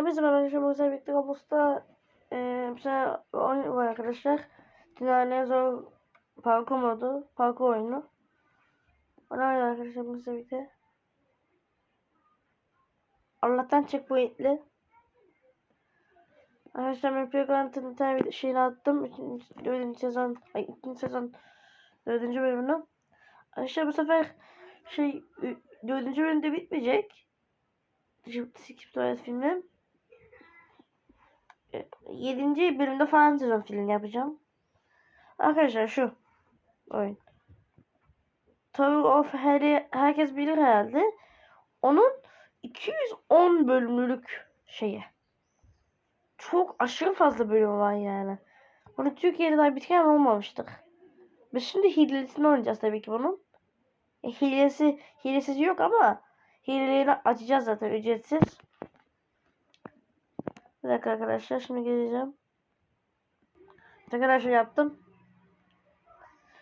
Hepinize merhaba arkadaşlar. Bugün sizlerle birlikte Roblox'ta eee bir oyun var arkadaşlar. Dünyanın zor parkur modu. Parkur oyunu. Ona oynuyor arkadaşlar bugün sizlerle birlikte. Allah'tan checkpointli. Arkadaşlar ben Playground'ın bir tane şeyini attım. Üçüncü, dördüncü sezon, ay ikinci sezon dördüncü bölümünü. Arkadaşlar bu sefer şey ü- dördüncü bölümde bitmeyecek. Şimdi Skip Tuvalet filmi. 7. bölümde sezon filmi yapacağım. Arkadaşlar şu oyun. Tower of Harry herkes bilir herhalde. Onun 210 bölümlük şeyi. Çok aşırı fazla bölüm var yani. Bunu Türkiye'de daha bitken olmamıştık. Biz şimdi hilelisini oynayacağız tabii ki bunun. E, hilesi, hilesiz yok ama hilelerini açacağız zaten ücretsiz. Bir dakika arkadaşlar şimdi geleceğim. Arkadaşlar yaptım.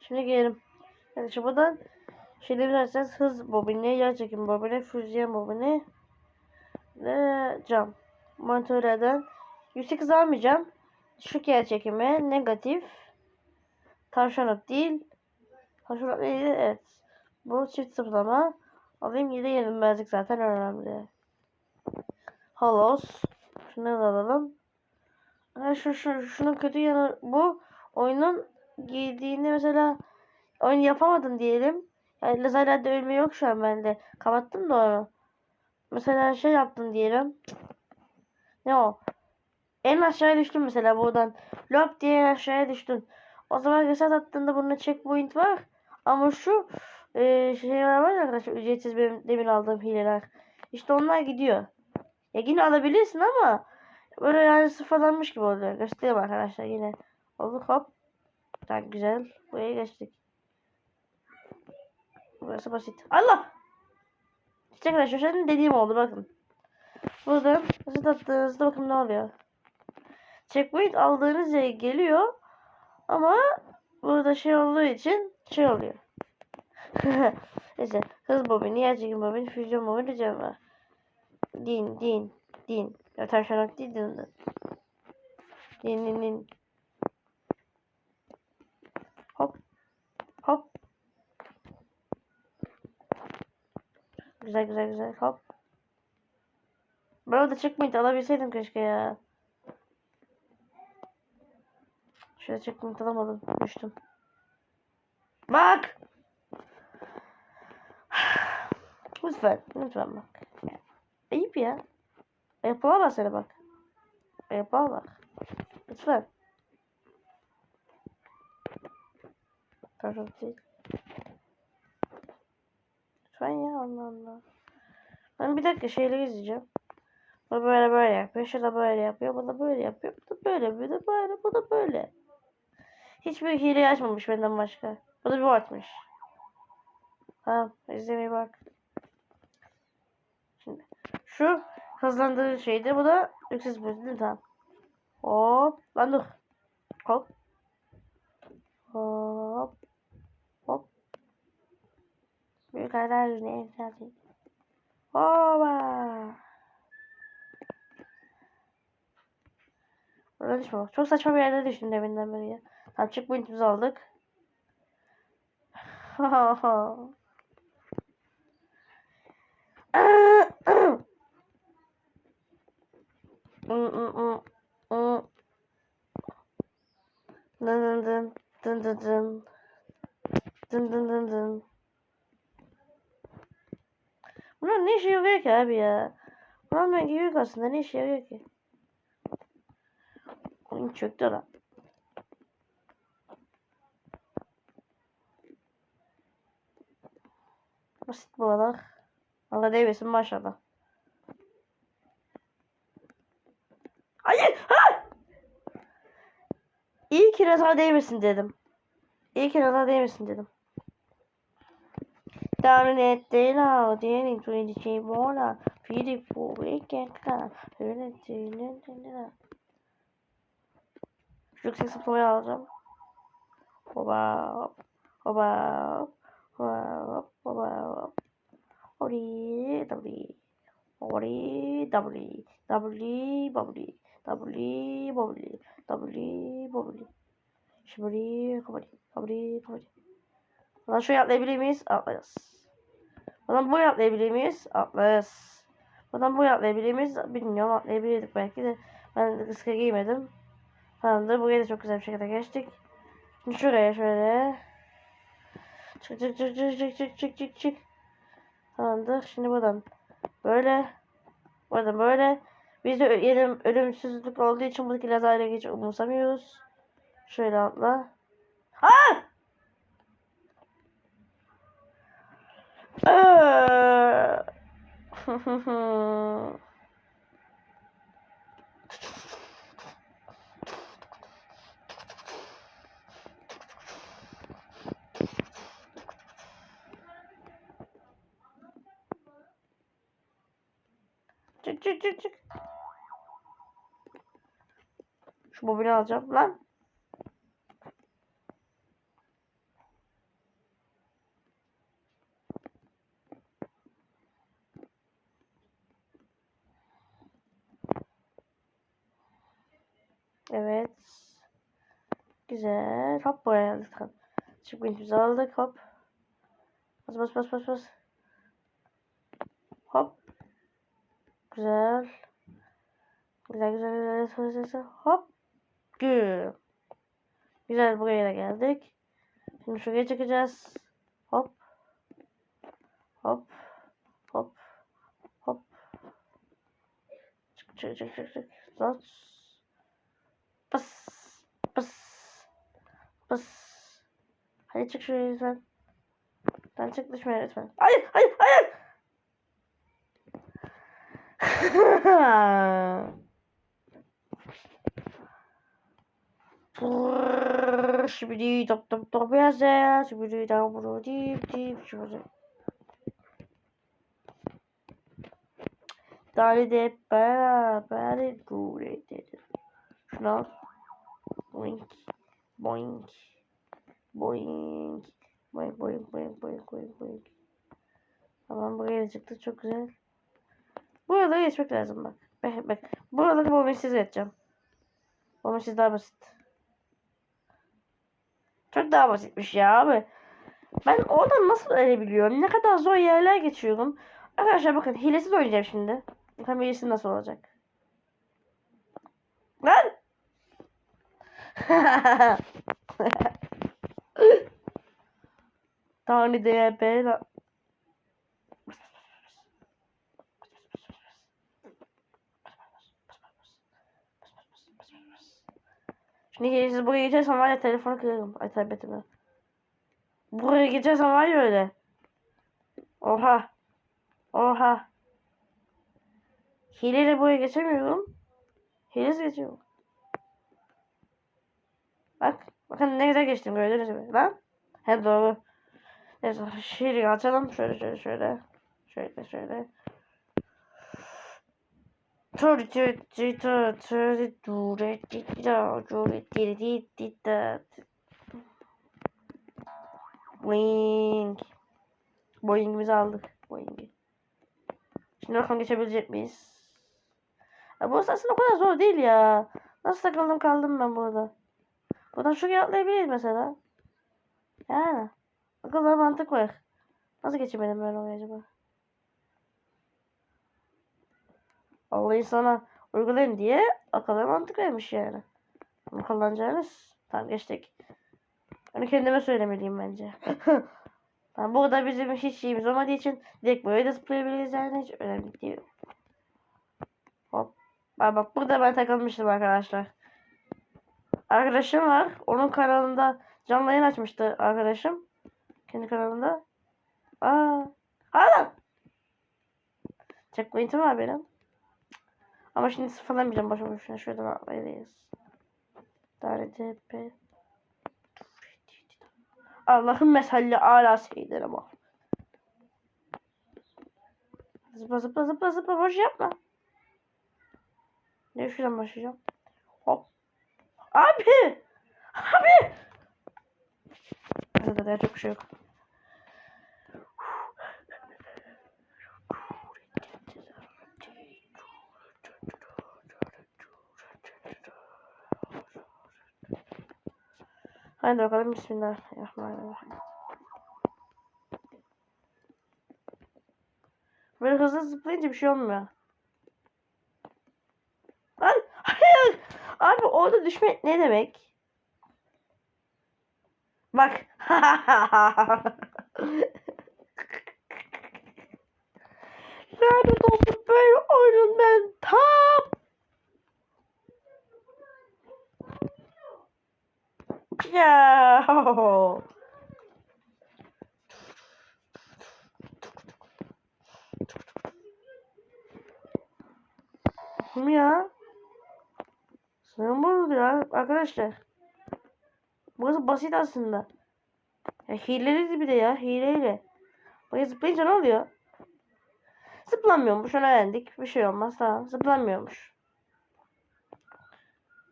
Şimdi gelelim. Arkadaşlar buradan şeyleri bilirseniz hız bobini, yer çekim bobini, füzyon bobini ve cam. Yüksek hız almayacağım. Düşük yer çekimi, negatif. Tavşanlık değil. Tavşanlık değil, evet. Bu çift sıfırlama. Alayım yine yenilmezlik zaten önemli. Halos. Şunu da alalım. Ha, şu, şu, şunun kötü yanı bu. Oyunun girdiğini mesela oyun yapamadın diyelim. Yani lazerlerde ölme yok şu an bende. Kapattım da onu. Mesela şey yaptın diyelim. Ne o? En aşağıya düştün mesela buradan. Lop diye en aşağıya düştün. O zaman reset attığında bunun checkpoint var. Ama şu e, şey var ya arkadaşlar ücretsiz benim demin aldığım hileler. İşte onlar gidiyor. Ya yine alabilirsin ama böyle yani sıfırlanmış gibi oluyor. Göstereyim arkadaşlar yine. Oldu hop. Tamam güzel. Buraya geçtik. Burası basit. Allah! İşte arkadaşlar şimdi dediğim oldu bakın. Buradan basit attığınızda bakın ne oluyor. Checkpoint aldığınız yere geliyor. Ama burada şey olduğu için şey oluyor. Neyse hız bobini, yer çekim bobini, füzyon bobini cam var. Din, din, din. Ya tavşanak değil din. Din, din, din. din. Hop. Hop. Güzel güzel güzel. Hop. Ben orada checkpoint alabilseydim keşke ya. Şöyle checkpoint alamadım. Düştüm. Bak! Lütfen. Lütfen bak. Ayıp ya. Yapılamaz seni bak. Yapılamaz. Lütfen. Tamam değil. Lütfen ya Allah Allah. Ben bir dakika şeyleri izleyeceğim. Bu böyle böyle yapıyor. Şu da böyle yapıyor. Bu da böyle yapıyor. Bu da böyle. Bu da böyle. Bu da böyle. Hiçbir hile açmamış benden başka. Bu da bir atmış. Tamam. izlemeye bak. Şu hızlandırıcı şeydi. Bu da yüksek mi? Tamam. Hop. Lan dur. Hop. Hop. Hop. Büyük yüzüne enflasyon. Hopa. Burada düşme bak. Çok saçma bir yerde düştüm deminden beri. Tamam checkpoint'imizi aldık. Dın dın dın dın dın dın dın dın dın dın Bunlar ne işe yarıyor ki abi ya? Bunlar ben yok aslında ne işe yarıyor ki? Oyun çöktü lan. Basit bu kadar. Allah değmesin maşallah. kirata değmesin dedim. İyi kirata değmesin dedim. Down in the now, dealing to the same water, feeding for weekend car, öyle Yüksek zıplamayı alacağım. Hoba hop. Hoba Hoba hop. Hoba hop. Ori dabri. Ori dabri. Dabri babri. Dabri babri. Dabri babri. Şibri, kabali, kabali, kabali. Buradan şuraya atlayabilir miyiz? Atlarız. Buradan buraya atlayabilir miyiz? Atlarız. Buradan buraya atlayabilir miyiz? Bilmiyorum atlayabilirdik belki de. Ben riske giymedim. Tamamdır. Buraya da çok güzel bir şekilde geçtik. Şimdi şuraya şöyle. Çık çık çık çık çık çık çık çık çık. Tamamdır. Şimdi buradan böyle. Buradan böyle. Bizde ö- yerim ölümsüzlük olduğu için buradaki lazerle hiç umursamıyoruz. Şöyle atla. Eee. Çık çık çık çık. Şu bobini alacağım lan. Evet. Güzel. Hop buraya aldık. Tamam. Checkpoint'imizi aldık. Hop. Bas bas bas bas bas. Hop. Güzel. Güzel güzel güzel. güzel, güzel. Hop. Güm. Güzel buraya da geldik. Şimdi şuraya çıkacağız. Hop. Hop. Hop. Hop. Çık çık çık çık çık. Zot. Pıs. Bas. Hadi çık şuraya lütfen. Sen çık düşmeye lütfen. Hayır hayır hayır. Şimdi top top top yazı. Şimdi daha bunu dip dip şöyle. Dali de beraber gol ederiz. Şunu al. Wink. Boink. Boink. Boink boink boink boink boink boink. Tamam buraya çıktı çok güzel. Burada geçmek lazım bak. Bak bak. Buraları bombeşsiz edeceğim. Bombeşsiz daha basit. Çok daha basitmiş ya abi. Ben oradan nasıl ölebiliyorum? Ne kadar zor yerler geçiyorum. Arkadaşlar bakın hilesiz oynayacağım şimdi. Bakalım hilesi nasıl olacak. Lan! Tanrı diye bela. Şimdi hilesiz buraya geçersem var ya telefonu kırarım. Ay tabletimi. Buraya geçersem var ya öyle. Oha. Oha. Hileyle buraya geçemiyorum. Hilesiz geçiyorum. Bak. Bakın ne güzel geçtim gördünüz mü? Lan. He doğru. Neyse şiiri açalım. Şöyle şöyle şöyle. Şöyle şöyle. Boing. Boing'imizi aldık. Boing'i. Şimdi bakalım geçebilecek miyiz? Ya burası aslında o kadar zor değil ya. Nasıl takıldım kaldım ben burada. Buradan şuraya atlayabiliriz mesela. Yani. Akıllı mantık var. Nasıl geçemedim ben oraya acaba? Allah'ı sana uygulayın diye akıllı mantık vermiş yani. Bunu kullanacağınız. Tamam geçtik. Onu kendime söylemeliyim bence. tamam, burada bizim hiç şeyimiz olmadığı için direkt böyle de zıplayabiliriz yani hiç önemli değil. Hop. Bak bak burada ben takılmıştım arkadaşlar. Arkadaşım var. Onun kanalında canlı yayın açmıştı arkadaşım. Kendi kanalında. Aa. Hala. Checkpoint'im var benim. Ama şimdi sıfırlamayacağım başa boşuna. Şuradan atlayacağız. DRDP. Allah'ın mesalli ala seyyidine ama. Zıpla zıpla zıpla zıpla boş yapma. Ne şuradan başlayacağım? Abi. Abi. Arada da çok şey yok. Hadi bakalım Bismillahirrahmanirrahim. Böyle hızlı zıplayınca bir şey olmuyor. Orada düşmek ne demek? Bak. Lanet olsun böyle oyunun ben tam. Ya. Kim ya? Sınırım bozuldu ya arkadaşlar. Burası basit aslında. Ya hileli bir de ya hileyle. Buraya zıplayınca ne oluyor? Zıplamıyormuş onu öğrendik. Bir şey olmaz tamam. Zıplamıyormuş.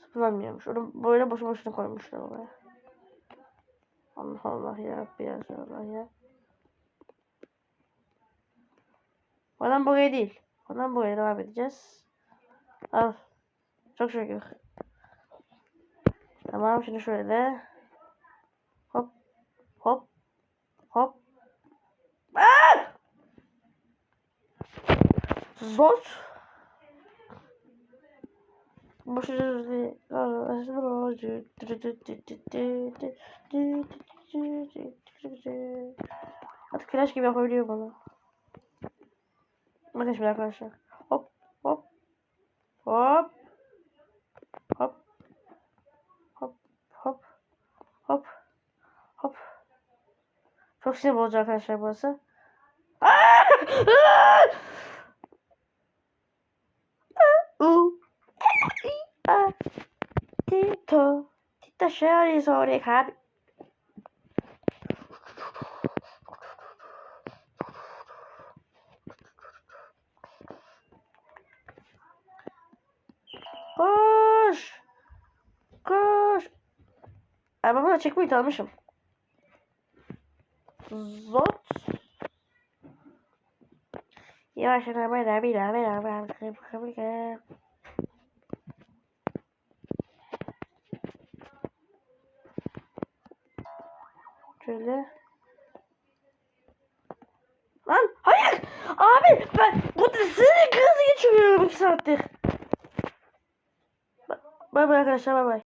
Zıplamıyormuş. Onu böyle boşu boşuna koymuşlar oraya. Allah Allah ya Rabbi ya Allah ya. Oradan buraya değil. Oradan buraya devam edeceğiz. Al. Çok şükür. Tamam şimdi şöyle. Hop. Hop. Hop. Aa! Zot. Artık flash gibi yapabiliyor bunu. Bakın şimdi arkadaşlar. Hop hop hop hop hop hop hop Boxing olacak arkadaşlar burası. Tito. Tito şöyle sonra kalbi. Koş. Koş. Arabamı da çekmeyi tanımışım. Zot. Yavaş yavaş beraber beraber beraber Şöyle. Lan hayır. Abi ben bu seni kız geçiriyorum 2 saattir. Bay bay arkadaşlar bay bay.